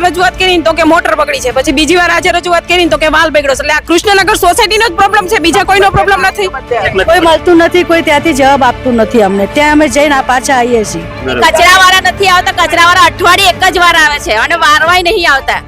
વાર રજૂઆત કરી તો કે મોટર બગડી છે. પછી બીજી વાર આજે રજૂઆત કરી તો કે વાલ બગડ્યો છે. એટલે આ કૃષ્ણનગર સોસાયટીનો જ પ્રોબ્લેમ છે. બીજા કોઈનો પ્રોબ્લેમ નથી. કોઈ મળતું નથી કોઈ ત્યાંથી જવાબ આપતું નથી અમને. ત્યાં અમે જઈને પાછા આવીએ છીએ. કચરા વાળા નથી આવતા. કચરા વાળા અઠવાડિયે એક જ વાર આવે છે અને વારવાય નહીં આવતા.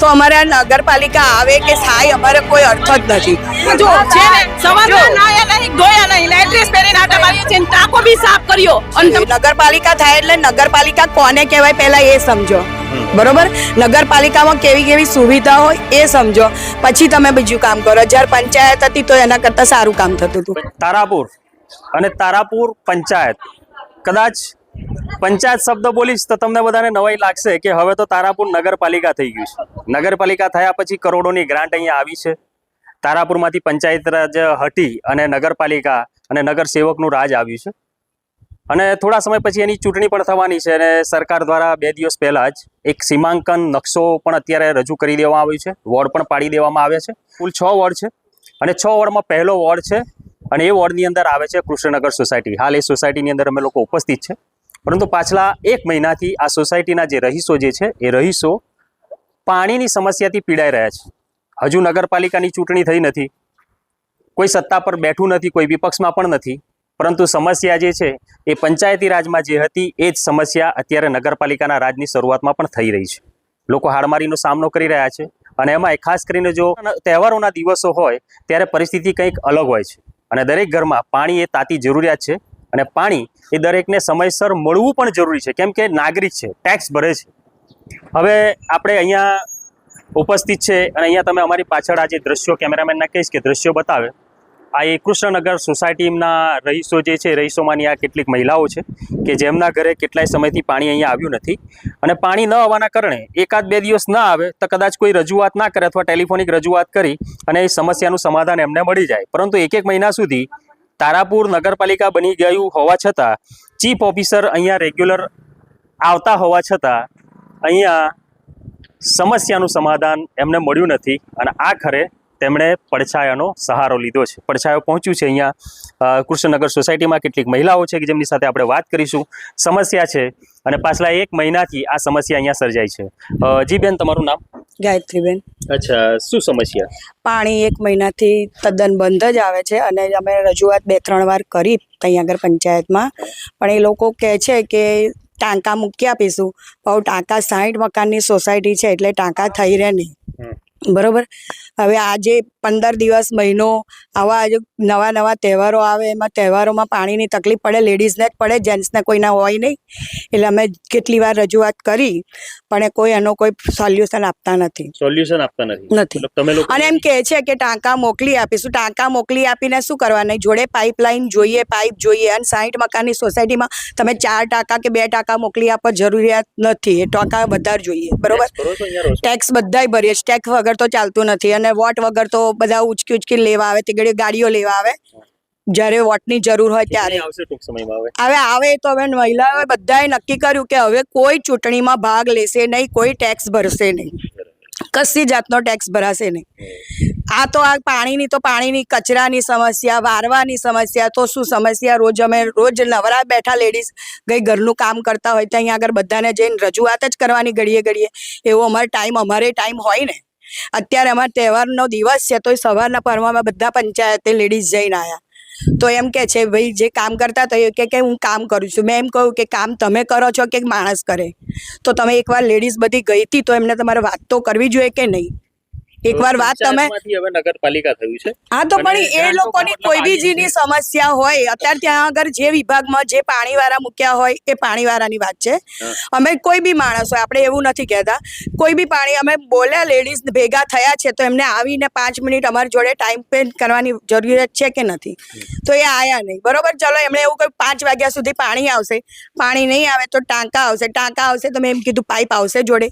તો અમારે આ નગરપાલિકા આવે કે થાય અમારે કોઈ અર્થ જ નથી જો છે ને સવારના નાયા નહીં ગોયા નહીં ને એડ્રેસ પહેરીને આટા મારીએ છે ને ટાંકો બી સાફ કર્યો. અને નગરપાલિકા થાય એટલે નગરપાલિકા કોને કહેવાય પહેલા એ સમજો. બરોબર? નગરપાલિકામાં કેવી કેવી સુવિધા હોય એ સમજો. પછી તમે બીજું કામ કરો. જ્યારે પંચાયત હતી તો એના કરતાં સારું કામ થતું હતું. તારાપુર અને તારાપુર પંચાયત. કદાચ પંચાયત શબ્દ બોલીશ તો તમને બધાને નવાઈ લાગશે કે હવે તો તારાપુર નગરપાલિકા થઈ ગયું છે. નગરપાલિકા થયા પછી કરોડોની ગ્રાન્ટ અહીંયા આવી છે. તારાપુરમાંથી પંચાયત રાજ હટી અને નગરપાલિકા અને નગર સેવકનું રાજ આવ્યું છે. અને થોડા સમય પછી એની ચૂંટણી પણ થવાની છે અને સરકાર દ્વારા બે દિવસ પહેલાં જ એક સીમાંકન નકશો પણ અત્યારે રજૂ કરી દેવામાં આવ્યો છે. વોર્ડ પણ પાડી દેવામાં આવે છે. કુલ છ વોર્ડ છે. અને છ વોર્ડમાં પહેલો વોર્ડ છે અને એ વોર્ડની અંદર આવે છે કૃષ્ણનગર સોસાયટી. હાલ એ સોસાયટીની અંદર અમે લોકો ઉપસ્થિત છે. પરંતુ પાછલા એક મહિનાથી આ સોસાયટીના જે રહીશો જે છે, એ રહીશો પાણીની સમસ્યાથી પીડાઈ રહ્યા છે. હજુ નગરપાલિકાની ચૂંટણી થઈ નથી. કોઈ સત્તા પર બેઠું નથી, કોઈ વિપક્ષમાં પણ નથી. પરંતુ સમસ્યા જે છે, એ પંચાયતી રાજમાં જે હતી, એ જ સમસ્યા અત્યારે નગરપાલિકાના રાજની શરૂઆતમાં પણ થઈ રહી છે. લોકો હાડમારીનો સામનો કરી રહ્યા છે અને એમાં ખાસ કરીને જો તહેવારોના દિવસો હોય, ત્યારે પરિસ્થિતિ કંઈક અલગ હોય છે. અને દરેક ઘરમાં પાણી એ તાતી જરૂરિયાત છે અને પાણી એ દરેકને સમયસર મળવું પણ જરૂરી છે. કેમ કે નાગરિક છે ટેક્સ ભરે છે. હવે આપણે અહીંયા ઉપસ્થિત છે અને અહીંયા તમે અમારી પાછળ આ જે દ્રશ્યો કેમેરામેનના કહીશ કે દ્રશ્યો બતાવે. આ એ કૃષ્ણનગર સોસાયટીના રહીશો જે છે, રહીશોમાંની આ કેટલીક મહિલાઓ છે કે જેમના ઘરે કેટલાય સમયથી પાણી અહીંયા આવ્યું નથી અને પાણી ન આવવાના કારણે એકાદ બે દિવસ ન આવે તો કદાચ કોઈ રજૂઆત ના કરે અથવા ટેલિફોનિક રજૂઆત કરી અને એ સમસ્યાનું સમાધાન એમને મળી જાય. પરંતુ એક એક મહિના સુધી તારાપુર નગરપાલિકા બની ગયું હોવા છતાં ચીફ ઓફિસર અહીંયા રેગ્યુલર આવતા હોવા છતાં અહીંયા સમસ્યાનું સમાધાન એમને મળ્યું નથી અને આખરે તેમણે પડછાયાનો સહારો લીધો છે. પડછાયો પહોંચ્યું છે અહીંયા કૃષ્ણનગર સોસાયટીમાં કેટલીક મહિલાઓ છે કે જેમની સાથે આપણે વાત કરીશું. સમસ્યા છે અને પાછલા એક મહિનાથી આ સમસ્યા અહીંયા સર્જાય છે. જી બેન તમારું નામ? ગાયત્રીબેન. અચ્છા શું સમસ્યા? પાણી એક મહિનાથી તદ્દન બંધ જ આવે છે અને અમે રજૂઆત બે ત્રણ વાર કરી ત્યાં આગળ પંચાયતમાં. પણ એ લોકો કહે છે કે ટાંકા મૂકી આપીશું. પણ ટાંકા સાઠ મકાનની સોસાયટી છે એટલે ટાંકા થઈ રહે નહીં. બરોબર? હવે આજે પંદર દિવસ મહિનો આવા નવા નવા તહેવારો આવે એમાં તહેવારોમાં પાણીની તકલીફ પડે લેડીઝને જ પડે જેન્ટ્સને કોઈના હોય નહીં. એટલે અમે કેટલી વાર રજૂઆત કરી પણ કોઈ એનો કોઈ સોલ્યુશન આપતા નથી. સોલ્યુશન આપતા નથી. નથી. તમે લોકો અને એમ કહે છે કે ટાંકા મોકલી આપીશું. ટાંકા મોકલી આપીને શું કરવાના? જોડે પાઇપલાઇન જોઈએ પાઇપ જોઈએ. અને સાઈઠ મકાનની સોસાયટીમાં તમે ચાર ટાંકા કે બે ટાંકા મોકલી આપવા જરૂરિયાત નથી. એ ટાંકા વધારે જોઈએ. બરોબર? ટેક્સ બધાય ભરીએ ટેક્સ વગર તો ચાલતું નથી અને વોટ વગર તો બધા ઉચકી ઉચકી લેવા આવે તે ગાડીઓ લેવા આવે. જ્યારે વોટની જરૂર હોય ત્યારે. હવે? આવે તો હવે મહિલાઓએ બધાએ નક્કી કર્યું કે હવે કોઈ ચૂંટણીમાં ભાગ લેશે નહીં કોઈ ટેક્સ ભરશે નહીં. કશી જાતનો ટેક્સ ભરાશે નહીં. આ તો આ પાણીની તો પાણીની કચરાની સમસ્યા વારવાની સમસ્યા તો શું સમસ્યા? રોજ અમે રોજ નવરા બેઠા લેડીઝ ગઈ ઘરનું કામ કરતા હોય તો અહીંયા આગળ બધાને જઈને રજૂઆત જ કરવાની ઘડીએ ઘડીએ. એવો અમારો ટાઈમ અમારે ટાઈમ હોય ને. અત્યારે અમારે તહેવારનો દિવસ છે તો સવારના પરમાં બધા પંચાયતે લેડીઝ જઈને આવ્યા તો એમ કે છે, ભાઈ, જે કામ કરતા તો એ કે કે હું કામ કરું છું. મેં એમ કહ્યું કે, કામ તમે કરો છો કે માણસ કરે? તો તમે એકવાર લેડીઝ બધી ગઈ હતી, તો એમને તમારે વાત તો કરવી જોઈએ કે નહીં? એકવાર વાત તમે હવે નગરપાલિકા થયું છે. હા તો પણ એ લોકોની કોઈ બીજીની સમસ્યા હોય અત્યારે ત્યાં આગળ જે વિભાગમાં જે પાણીવાળા મૂક્યા હોય એ પાણીવાળાની વાત છે. અમે કોઈ બી માણસ હોય આપણે એવું નથી કહેતા કોઈ બી પાણી અમે બોલ્યા લેડીઝ ભેગા થયા છે તો એમને આવીને પાંચ મિનિટ અમારી જોડે ટાઈમ સ્પેન્ડ કરવાની જરૂરિયાત છે કે નથી? તો એ આયા નહીં. બરોબર? ચલો એમણે એવું કહ્યું પાંચ વાગ્યા સુધી પાણી આવશે. પાણી નહીં આવે તો ટાંકા આવશે. ટાંકા આવશે તો મેં એમ કીધું પાઇપ આવશે જોડે.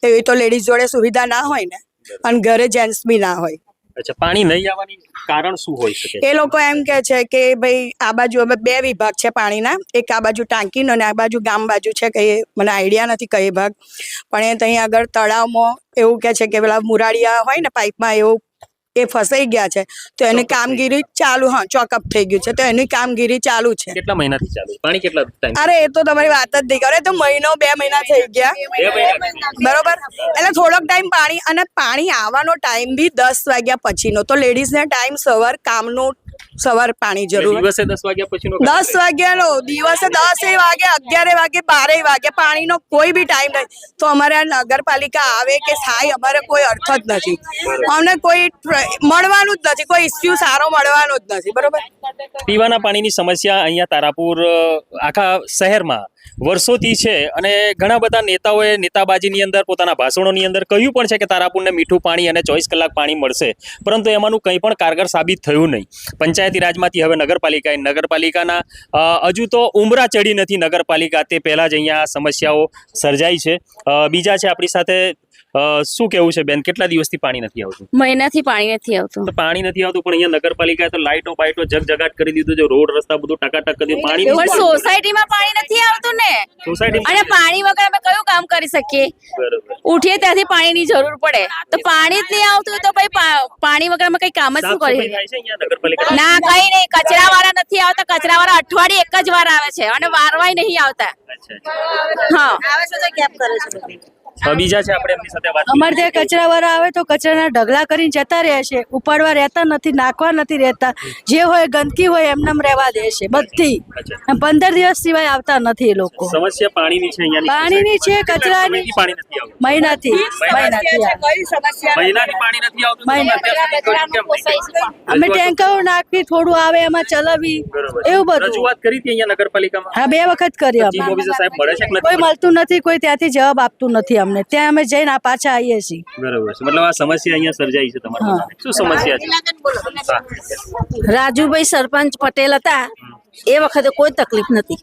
તો એવી તો લેડીઝ જોડે સુવિધા ના હોય ને. અને ઘરે જેન્ટ્સ બી ના હોય. અચ્છા પાણી નહીં આવવાની કારણ શું હોઈ શકે? એ લોકો એમ કે છે કે ભાઈ આ બાજુ અમે બે વિભાગ છે પાણીના. એક આ બાજુ ટાંકીનો અને આ બાજુ ગામ બાજુ છે કઈ મને આઈડિયા નથી કઈ ભાગ પણ એ ત્યાં આગળ તળાવમાં એવું કે છે કે પેલા મુરાડિયા હોય ને પાઇપમાં એવું એ ફસાઈ ગયા છે તો એની કામગીરી ચાલુ હા ચોકઅપ થઈ ગયું છે તો એની કામગીરી ચાલુ છે. કેટલા મહિનાથી ચાલુ? પાણી કેટલા ટાઈમ અરે એ તો તમારી વાત જ નહીં કરે તો મહિનો બે મહિના થઈ ગયા. બરોબર? એટલે થોડોક ટાઈમ પાણી અને પાણી આવવાનો ટાઈમ બી દસ વાગ્યા પછીનો. તો લેડીઝને ટાઈમ સવાર કામનો સવાર પાણી જરૂર. દિવસે દસ વાગ્યા નો દસ વાગ્યાનો દિવસે દસ એ વાગે અગિયારે વાગે બારે વાગે પાણીનો કોઈ બી ટાઈમ નથી તો અમારે નગરપાલિકા આવે કે થાય અમારે કોઈ અર્થ જ નથી. અમને કોઈ મળવાનું જ નથી કોઈ ઇસ્યુ સારો મળવાનો જ નથી બરોબર? પીવાના પાણીની સમસ્યા અહીંયા તારાપુર આખા શહેરમાં વર્ષોથી છે અને ઘણા બધા નેતાઓએ નેતાબાજીની અંદર, પોતાના ભાષણોની અંદર કહ્યું પણ છે કે તારાપુરને મીઠું પાણી અને ચોવીસ કલાક પાણી મળશે. પરંતુ એમાંનું કંઈ પણ કારગર સાબિત થયું નહીં. પંચાયતી રાજમાંથી હવે નગરપાલિકાએ નગરપાલિકાના હજુ તો ઉમરા ચડી નથી નગરપાલિકા. તે પહેલાં જ અહીંયા સમસ્યાઓ સર્જાઈ છે. બીજા છે આપણી સાથે શું કેવું છે બેન? કેટલા દિવસથી પાણી નથી આવતું? મહિનાથી પાણી નથી આવતું. પાણી નથી આવતું પણ અહીંયા નગરપાલિકાએ તો લાઇટો બાઇટો જગજગાટ કરી દીધું છે રોડ રસ્તા બધું ટકાટક કરી પાણી પણ સોસાયટીમાં પાણી નથી આવતું ને. સોસાયટી અને પાણી વગર અમે કયું કામ કરી શકીએ? ઉઠીએ ત્યાંથી પાણીની જરૂર પડે. તો પાણી જ નહીં આવતું હોય તો ભાઈ પાણી વગર અમે કઈ કામ જ શું કરી છે ના કઈ નહીં. કચરા વાળા નથી આવતા. કચરા વાળા અઠવાડિયે એક જ વાર આવે છે અને વારવાય નહીં આવતા. અચ્છા કરે અચ્છા બીજા છે આપણે એમની સાથે વાત અમારે ત્યાં કચરા વાળા આવે તો કચરાના ઢગલા કરીને જતા રહે છે. ઉપાડવા રહેતા નથી નાખવા નથી રહેતા. જે હોય ગંદકી હોય એમનેમ રહેવા દે છે બધી. પંદર દિવસ સિવાય આવતા નથી એ લોકો. સમસ્યા પાણીની છે અહીંયાની. પાણીની છે, કચરાની. પાણી નથી આવતું. મહિનાથી પાણી નથી આવતું? અમે ટેન્કરો નાખી થોડું આવે એમાં ચલાવી એવું બધું. રજૂઆત કરી હતી અહીંયા નગરપાલિકામાં? હા બે વખત કરી અમે કોઈ મળતું નથી કોઈ ત્યાંથી જવાબ આપતું નથી અમને. ત્યાં અમે જઈને આ પાછા આવીએ છીએ. બરોબર છે. મતલબ આ સમસ્યા અહીંયા સર્જાઈ છે તમારા શું સમસ્યા છે? રાજુભાઈ સરપંચ પટેલ હતા. એ વખતે કોઈ તકલીફ નથી.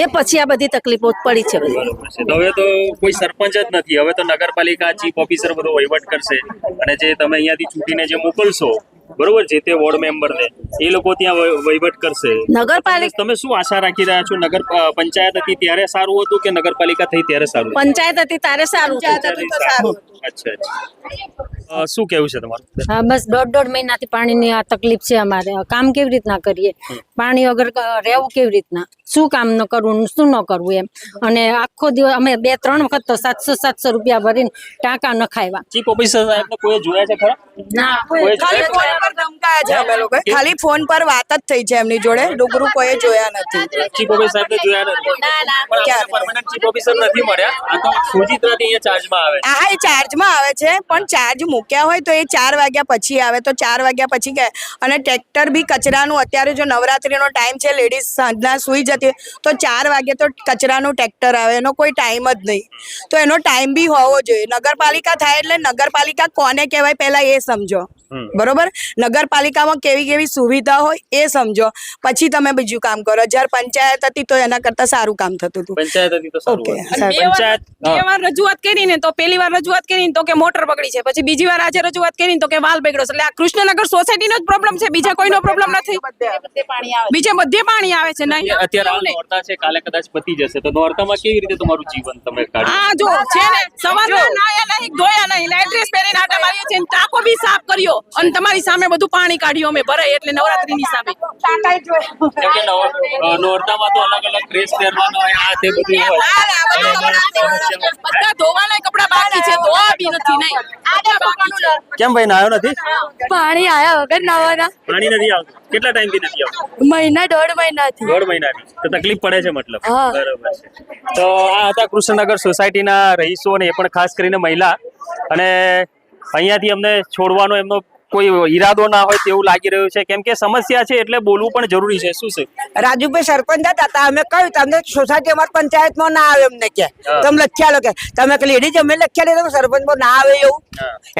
એ પછી આ બધી તકલીફો પડી છે બધી. બરોબર છે. તો હવે તો કોઈ સરપંચ જ નથી. હવે તો નગરપાલિકા ચીફ ઓફિસર બધો વહીવટ કરશે. અને જે તમે અહીંયાથી છૂટીને જે મોકલશો બરોબર છે તે વોર્ડ મેમ્બરને. એ લોકો ત્યાં વહ- વહીવટ કરશે. નગરપાલિકા તમે શું આશા રાખી રહ્યા છો? નગર પંચાયત હતી ત્યારે સારું હતું કે નગરપાલિકા થઈ ત્યારે સારું પંચાયત હતી ત્યારે સારું સારું અચ્છા અચ્છા. શું કેવું છે તમારું? હા બસ દોઢ દોઢ મહિનાથી પાણીની આ તકલીફ છે અમારે. કામ કેવી રીતના કરીએ? પાણી વગર રહેવું કેવી રીતના? શું કામ ન કરવું શું ન કરવું એમ? અને આખો દિવસ અમે બે ત્રણ વખત તો સાતસો સાતસો રૂપિયા ભરીને ટાંકા નખાવ્યા. ચીફ ઓફિસર સાહેબને કોઈ જોયા છે ખરા? ના ખાલી ફોન પર ધમકાયા છે અમે લોકો ખાલી ફોન પર વાત જ થઈ છે એમની જોડે. રૂબરૂ કોઈ જોયા નથી. ચીફ ઓફિસર સાહેબને જોયા નથી? પરમાનન્ટ ચીફ ઓફિસર નથી મળ્યા. આ તો સુજીત્રાથી અહીંયા ચાર્જમાં આવે છે. હા એ ચાર્જમાં આવે છે પણ ચાર્જ મૂક્યા હોય તો એ ચાર વાગ્યા પછી આવે. તો ચાર વાગ્યા પછી કે અને ટ્રેક્ટર બી કચરાનું અત્યારે જો નવરાત્રિનો ટાઈમ છે લેડીઝ સાંજના સૂઈ જતી તો ચાર વાગે તો કચરાનું ટ્રેક્ટર આવે. એનો કોઈ ટાઈમ જ નહીં. તો એનો ટાઈમ બી હોવો જોઈએ. નગરપાલિકા થાય એટલે નગરપાલિકા કોને કહેવાય પહેલાં એ સમજો. બરોબર? નગરપાલિકામાં કેવી કેવી સુવિધા હોય એ સમજો. પછી તમે બીજું કામ કરો. જ્યારે પંચાયત હતી તો એના કરતાં સારું કામ થતું હતું. પંચાયત હતી તો ઓકે, બે વાર પંચાયત રજૂઆત તો પેલી વાર રજૂઆત કરી ને તો કે મોટર બગડી છે. પછી બીજી વાર આજે રજૂઆત કરી તો કે વાલ બગડ્યો એટલે આ કૃષ્ણનગર સોસાયટીનો જ પ્રોબ્લેમ છે. બીજા કોઈનો પ્રોબ્લેમ નથી. બીજે બધે પાણી આવે છે. નહીં. અત્યારે નોરતા છે કાલે કદાચ પતી જશે. તો નોરતામાં કેવી રીતે તમારું જીવન તમે કાઢ્યું હા જો છે ને સવારના નાયા નહીં ધોયા નહીં. લાઈટ પહેરીને આટા માર્યો છે અને ટાંકો બી સાફ કર્યો. અને તમારી સામે બધું પાણી કાઢ્યું અમે ભરાય એટલે નવરાત્રીની સામે. નોરતામાં તો અલગ અલગ ડ્રેસ પહેરવાનો હોય આ તે બધું હોય. બધા ધોવાના કપડા બાકી છે. ધોવા બી નથી નહીં. બધા છે કેમ ભાઈ નાયો નથી? પાણી આયા વગર નાવાના. પાણી નથી આવતું. કેટલા ટાઈમથી નથી આવતું? મહિના દોઢ મહિનાથી. દોઢ મહિનાથી. તો તકલીફ પડે છે મતલબ. બરાબર બરોબર છે. તો આ હતા કૃષ્ણનગર સોસાયટીના રહીશો અને એ પણ ખાસ કરીને મહિલા. અને અહીંયાથી અમને છોડવાનો એમનો કોઈ ઈરાદો ના હોય તેવું લાગી રહ્યું છે? કેમ કે સમસ્યા છે એટલે બોલવું પણ જરૂરી છે. શું છે? રાજુભાઈ સરપંચ હતા અમે કહ્યું તમને સોસાયટી અમારી પંચાયતમાં ના આવે એમને કે. તમે લખ્યા લો કે તમે કે લેડીઝ અમે લખ્યા લે સરપંચમાં ના આવે એવું?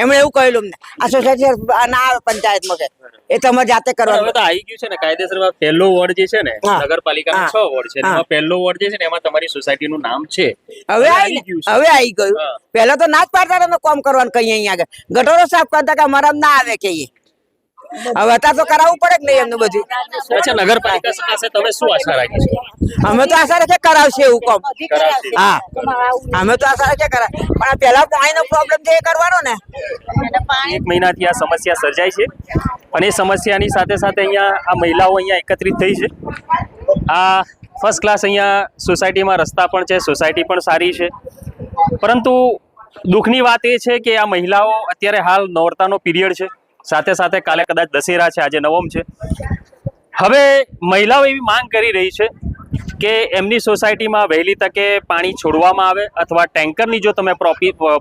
એમણે એવું કહ્યું અમને. આ સોસાયટી ના આવે પંચાયતમાં કે. એ તમારે જાતે કરવાનું. તો આવી ગયું છે ને કાયદેસરમાં પહેલો વોર્ડ જે છે ને નગરપાલિકા નગરપાલિકાના છ વોર્ડ છે. એમાં પહેલો વોર્ડ જે છે ને એમાં તમારી સોસાયટીનું નામ છે. હવે આવી ગયું હવે આવી ગયું. પહેલા તો ના જ પાડતા હતા કોમ કરવાનું કઈ અહીંયા આગળ. ગટરો સાફ કરતા કે અમારા ના આવે કે એ હવે અત્યારે તો કરાવવું પડે કે નહીં એમનું બધું? અચ્છા નગરપાલિકા પાસે તમે શું આશા રાખી છો? અમે તો આશા રાખે કરાવશે એવું કામ. હા. અમે તો આશા રાખે કરાવ પણ પેલા પહેલા પાણીનો પ્રોબ્લેમ છે એ કરવાનો ને. એક મહિનાથી આ સમસ્યા સર્જાય છે. અને એ સમસ્યાની સાથે સાથે અહીંયા આ મહિલાઓ અહીંયા એકત્રિત થઈ છે. આ ફર્સ્ટ ક્લાસ અહીંયા સોસાયટીમાં રસ્તા પણ છે સોસાયટી પણ સારી છે. પરંતુ દુઃખની વાત એ છે કે આ મહિલાઓ અત્યારે હાલ નોરતાનો પીરિયડ છે. સાથે સાથે કાલે કદાચ દશેરા છે, આજે નવમ છે. હવે મહિલાઓ એવી માંગ કરી રહી છે કે એમની સોસાયટીમાં વહેલી તકે પાણી છોડવામાં આવે અથવા ટેન્કરની જો તમે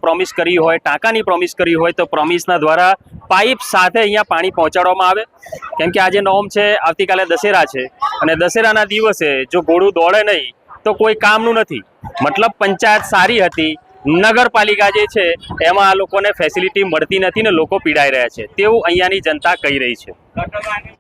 પ્રોમિસ કરી હોય, ટાંકાની પ્રોમિસ કરી હોય, તો પ્રોમિસના દ્વારા પાઇપ સાથે અહીંયા પાણી પહોંચાડવામાં આવે. કેમ કે આજે નોમ છે, આવતીકાલે દશેરા છે અને દશેરાના દિવસે જો ઘોડું દોડે નહીં, તો કોઈ કામનું નથી. મતલબ પંચાયત સારી હતી નગરપાલિકા જે છે, એમાં આ લોકોને ફેસિલિટી મળતી નથી ને લોકો પીડાઈ રહ્યા છે. તેવું અહીંયાની જનતા કહી રહી છે.